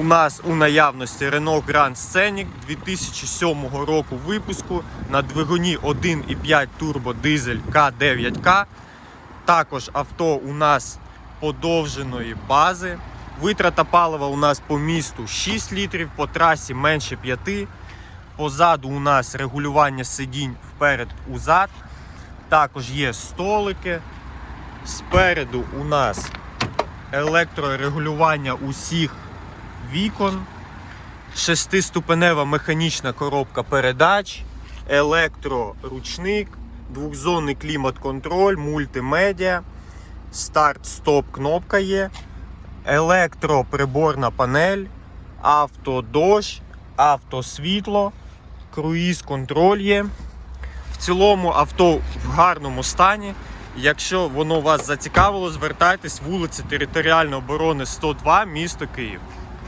у нас у наявності Renault Grand Scenic 2007 року випуску на двигуні 1,5 турбо дизель К9К. Також авто у нас подовженої бази. Витрата палива у нас по місту 6 літрів, по трасі менше 5. Позаду у нас регулювання сидінь вперед узад. Також є столики. Спереду у нас електрорегулювання усіх вікон, шестиступенева механічна коробка передач, електроручник, двохзонний клімат-контроль, мультимедіа, старт-стоп кнопка є, електроприборна панель, автодощ, автосвітло, круїз-контроль є. В цілому авто в гарному стані. Якщо воно вас зацікавило, звертайтесь вулиця Територіальної оборони 102, місто Київ.